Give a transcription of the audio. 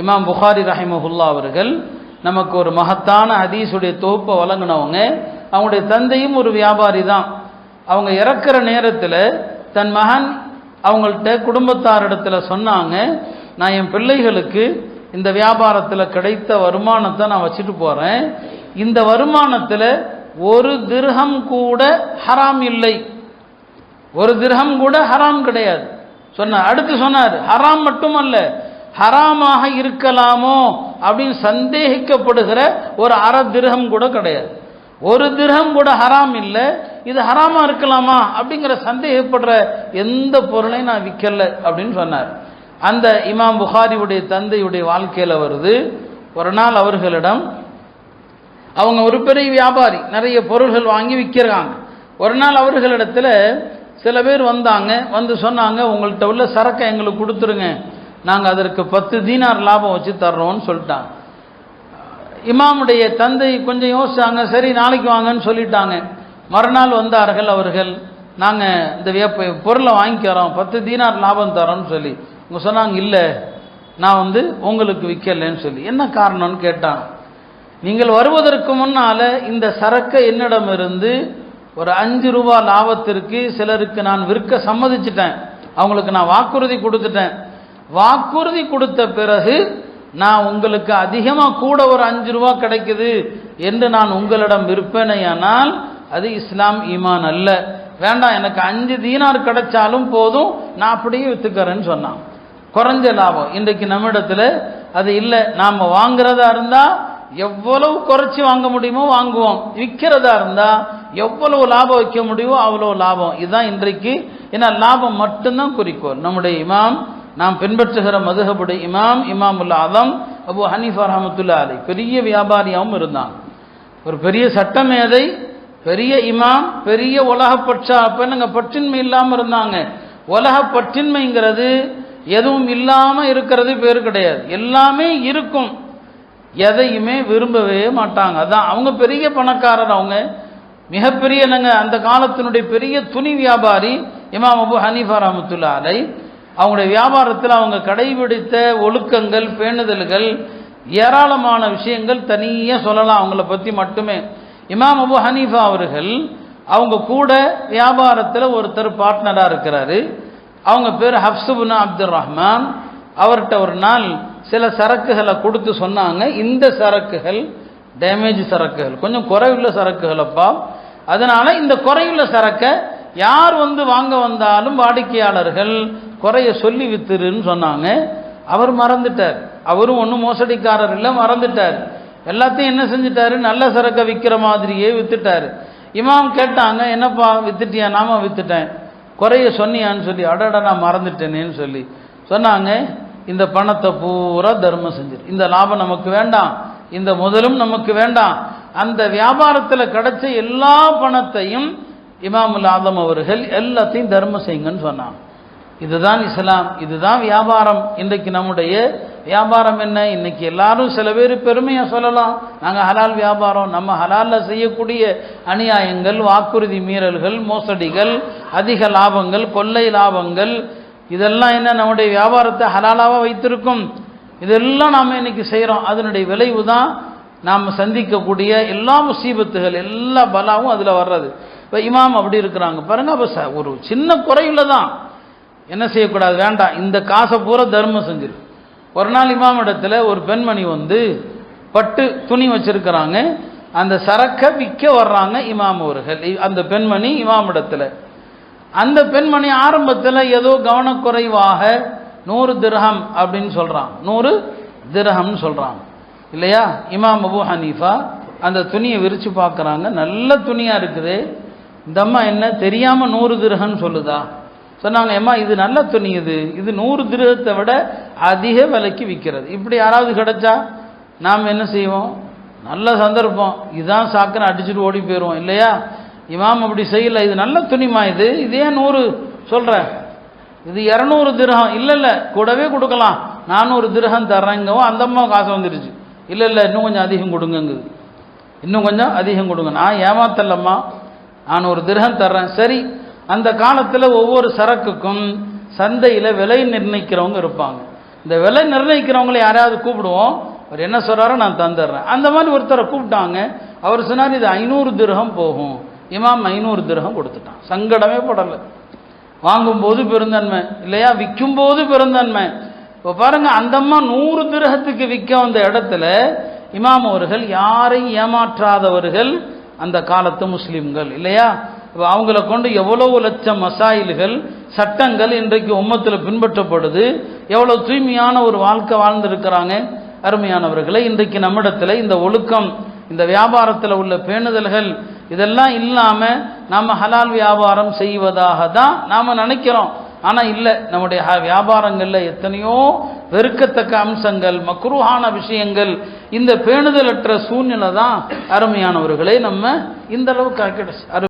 இமாம் புகாரி ரஹிமஹுல்லா அவர்கள் நமக்கு ஒரு மகத்தான ஹதீஸுடைய தொகுப்பை வழங்கினவங்க. அவங்களுடைய தந்தையும் ஒரு வியாபாரி தான். அவங்க இறக்குற நேரத்தில் தன் மகன் அவங்கள்ட்ட குடும்பத்தாரிடத்துல சொன்னாங்க நான் என் பிள்ளைகளுக்கு இந்த வியாபாரத்தில் கிடைத்த வருமானத்தை நான் வச்சுட்டு போகிறேன் இந்த வருமானத்தில் ஒரு திருகம் கூட ஹராம் இல்லை. ஒரு திருகம் கூட ஹராம் கிடையாது. சொன்னார் அடுத்து சொன்னார் ஹராம் மட்டுமல்ல ஹராமாக இருக்கலாமோ அப்படின்னு சந்தேகிக்கப்படுகிற ஒரு அற திருகம் கூட கிடையாது. ஒரு திருகம் கூட ஹராம் இல்லை இது ஹராமாக இருக்கலாமா அப்படிங்கிற சந்தேகப்படுற எந்த பொருளையும் நான் விற்கல அப்படின்னு சொன்னார். அந்த இமாம் புகாரியுடைய தந்தையுடைய வாழ்க்கையில் வருது. ஒரு நாள் அவர்களிடம் அவங்க ஒரு பெரிய வியாபாரி நிறைய பொருள்கள் வாங்கி விற்கிறாங்க. ஒரு நாள் அவர்களிடத்தில் சில பேர் வந்தாங்க வந்து சொன்னாங்க உங்கள்கிட்ட உள்ள சரக்கை எங்களுக்கு கொடுத்துருங்க நாங்கள் அதற்கு பத்து தீனார் லாபம் வச்சு தர்றோம்னு சொல்லிட்டாங்க. இமாமுடைய தந்தை கொஞ்சம் யோசிச்சாங்க சரி நாளைக்கு வாங்கன்னு சொல்லிட்டாங்க. மறுநாள் வந்தார்கள் அவர்கள் நாங்கள் இந்த வேப்ப பொருளை வாங்கிக்கிறோம் பத்து தீனார் லாபம் தரோம்னு சொல்லி. இவங்க சொன்னாங்க இல்லை நான் வந்து உங்களுக்கு விற்கலைன்னு சொல்லி. என்ன காரணம்னு கேட்டாங்க. நீங்கள் வருவதற்கு முன்னால் இந்த சரக்கை என்னிடமிருந்து ஒரு அஞ்சு ரூபா லாபத்திற்கு சிலருக்கு நான் விற்க சம்மதிச்சிட்டேன். அவங்களுக்கு நான் வாக்குறுதி கொடுத்துட்டேன். வாக்குறுதி கொடுத்த பிறகு நான் உங்களுக்கு அதிகமாக கூட ஒரு அஞ்சு ரூபா கிடைக்குது என்று நான் உங்களிடம் விற்பனையானால் அது இஸ்லாம் ஈமான் அல்ல. வேண்டாம் எனக்கு அஞ்சு தீனார் கிடைச்சாலும் போதும் நான் அப்படியே விற்றுக்கிறேன்னு சொன்னான். குறைஞ்ச லாபம். இன்றைக்கு நம்மிடத்தில் அது இல்லை. நாம் வாங்குறதா இருந்தால் எவ்வளவு குறைச்சி வாங்க முடியுமோ வாங்குவோம். விற்கிறதா இருந்தால் எவ்வளவு லாபம் வைக்க முடியுமோ அவ்வளோ லாபம். இதுதான் இன்றைக்கு. ஏன்னா லாபம் மட்டும்தான் குறிக்கோள். நம்முடைய இமாம் நாம் பின்பற்றுகிற மதுகபுடைய இமாம் இமாமுல்லா அதம் அபு ஹனீஃபா ரஹமத்துல்லா அலை பெரிய வியாபாரியாகவும் இருந்தான். ஒரு பெரிய சட்டமேதை பெரிய இமாம் பெரிய உலக பற்றா அப்ப பற்றின்மை இல்லாமல் இருந்தாங்க. உலக பற்றின்மைங்கிறது எதுவும் இல்லாமல் இருக்கிறது பேர் கிடையாது. எல்லாமே இருக்கும். எதையுமே விரும்பவே மாட்டாங்க. அதான் அவங்க பெரிய பணக்காரர் அவங்க. மிகப்பெரிய என்னங்க அந்த காலத்தினுடைய பெரிய துணி வியாபாரி இமாம் அபு ஹனீஃபா ரஹமத்துல்லா அலை அவங்களுடைய வியாபாரத்தில் அவங்க கடைபிடித்த ஒழுக்கங்கள் பேணுதல்கள் ஏராளமான விஷயங்கள் தனியாக சொல்லலாம் அவங்கள பற்றி மட்டுமே. இமாம் அபு ஹனீஃபா அவர்கள் அவங்க கூட வியாபாரத்தில் ஒருத்தர் பார்ட்னராக இருக்கிறாரு. அவங்க பேர் ஹப்சுபுனா அப்துல் ரஹ்மான். அவர்கிட்ட ஒரு நாள் சில சரக்குகளை கொடுத்து சொன்னாங்க. இந்த சரக்குகள் டேமேஜ் சரக்குகள். கொஞ்சம் குறைவுள்ள சரக்குகளப்பா. அதனால் இந்த குறையுள்ள சரக்கை யார் வந்து வாங்க வந்தாலும் வாடிக்கையாளர்கள் குறைய சொல்லி வித்துருன்னு சொன்னாங்க. அவர் மறந்துட்டார். அவரும் ஒன்றும் மோசடிக்காரர் இல்லை மறந்துட்டார். எல்லாத்தையும் என்ன செஞ்சிட்டாரு? நல்ல சரக்கை விற்கிற மாதிரியே வித்துட்டார். இமாம் கேட்டாங்க என்னப்பா வித்துட்டியா? நாம வித்துட்டேன். குறைய சொன்னியான்னு சொல்லி அடட நான் மறந்துட்டேனேன்னு சொல்லி சொன்னாங்க. இந்த பணத்தை பூரா தர்மம் செஞ்சிரு. இந்த லாபம் நமக்கு வேண்டாம். இந்த முதலும் நமக்கு வேண்டாம். அந்த வியாபாரத்தில் கிடைச்ச எல்லா பணத்தையும் இமாமுல் ஆதம் அவர்கள் எல்லாத்தையும் தர்மம் செய்யுங்கன்னு சொன்னாங்க. இதுதான் இஸ்லாம் இதுதான் வியாபாரம். இன்றைக்கு நம்முடைய வியாபாரம் என்ன? இன்னைக்கு எல்லாரும் சில பேர் பெருமையாக சொல்லலாம். நாங்கள் ஹலால் வியாபாரம் நம்ம ஹலாலில் செய்யக்கூடிய அநியாயங்கள் வாக்குறுதி மீறல்கள் மோசடிகள் அதிக லாபங்கள் கொள்ளை லாபங்கள் இதெல்லாம் என்ன? நம்முடைய வியாபாரத்தை ஹலாலாக வைத்திருக்கும். இதெல்லாம் நாம் இன்னைக்கு செய்கிறோம் அதனுடைய விளைவு தான் நாம் சந்திக்கக்கூடிய எல்லா முசீபத்துகள் எல்லா பலாவும் அதில் வர்றது. இப்போ இமாம் அப்படி இருக்கிறாங்க. பாருங்க அப்போ ச- ஒரு சின்ன குறையில் தான் என்ன செய்யக்கூடாது? வேண்டாம். இந்த காசை பூரா தர்மம் செஞ்சிரு. ஒரு நாள் இமாம் இடத்துல ஒரு பெண்மணி வந்து பட்டு துணி வச்சிருக்கிறாங்க. அந்த சரக்கை விற்க வர்றாங்க இமாம் அவர்கள். அந்த பெண்மணி இமாம் இடத்துல. அந்த பெண்மணி ஆரம்பத்தில் ஏதோ கவனக்குறைவாக நூறு திரகம் அப்படின்னு சொல்கிறான் நூறு திரகம்னு சொல்கிறான் இல்லையா? இமாம் அபு ஹனீஃபா அந்த துணியை விரித்து பார்க்குறாங்க. நல்ல துணியாக இருக்குது. இந்த அம்மா என்ன தெரியாமல் நூறு திர்ஹம்னு சொல்லுதா? சொன்னாங்க ஏம்மா இது நல்ல துணி இது. இது நூறு திருகத்தை விட அதிக விலைக்கு விற்கிறது இப்படி யாராவது கிடைச்சா நாம் என்ன செய்வோம்? நல்ல சந்தர்ப்பம். இதான் சாக்குன்னு அடிச்சுட்டு ஓடி போயிடுவோம் இல்லையா? இமாம் அப்படி செய்யலை. இது நல்ல துணிமா இது. இதே நூறு? சொல்கிறேன் இது இரநூறு திரகம் இல்லை இல்லை கூடவே கொடுக்கலாம். நானூறு திரகம் தர்றேங்கவும் அந்த அம்மா காசு வந்துடுச்சு இல்லை இல்லை இன்னும் கொஞ்சம் அதிகம் கொடுங்கங்குது. இன்னும் கொஞ்சம் அதிகம் கொடுங்க. நான் ஏமாத்தலம்மா. நான் ஒரு திரகம் தர்றேன். சரி அந்த காலத்தில் ஒவ்வொரு சரக்குக்கும் சந்தையில் விலை நிர்ணயிக்கிறவங்க இருப்பாங்க. இந்த விலை நிர்ணயிக்கிறவங்களை யாரையாவது கூப்பிடுவோம். அவர் என்ன சொல்கிறாரோ நான் தந்துடுறேன். அந்த மாதிரி ஒருத்தரை கூப்பிட்டாங்க. அவர் சொன்னார் இது ஐநூறு திரகம் போகும். இமாம் ஐநூறு திரகம் கொடுத்துட்டான். சங்கடமே படலை. வாங்கும்போது பெருந்தன்மை. இல்லையா? விற்கும்போது பெருந்தன்மை. இப்போ பாருங்கள் அந்தம்மா நூறு திரகத்துக்கு விற்க வந்த இடத்துல இமாம் அவர்கள் யாரையும் ஏமாற்றாதவர்கள் அந்த காலத்து முஸ்லீம்கள் இல்லையா? இப்போ அவங்கள கொண்டு எவ்வளவு லட்சம் மசாயில்கள் சட்டங்கள் இன்றைக்கு உம்மத்தில் பின்பற்றப்படுது எவ்வளோ தூய்மையான ஒரு வாழ்க்கை வாழ்ந்திருக்கிறாங்க அருமையானவர்களை. இன்றைக்கு நம்மிடத்தில் இந்த ஒழுக்கம் இந்த வியாபாரத்தில் உள்ள பேணுதல்கள் இதெல்லாம் இல்லாமல் நாம் ஹலால் வியாபாரம் செய்வதாக தான் நாம் நினைக்கிறோம். ஆனால் இல்லை நம்முடைய வியாபாரங்களில் எத்தனையோ வெறுக்கத்தக்க அம்சங்கள் மக்ரூஹான விஷயங்கள் இந்த பேணுதலற்ற சூழ்நிலை தான் அருமையானவர்களை நம்ம இந்த அளவுக்கு ஆக்கிடுச்சு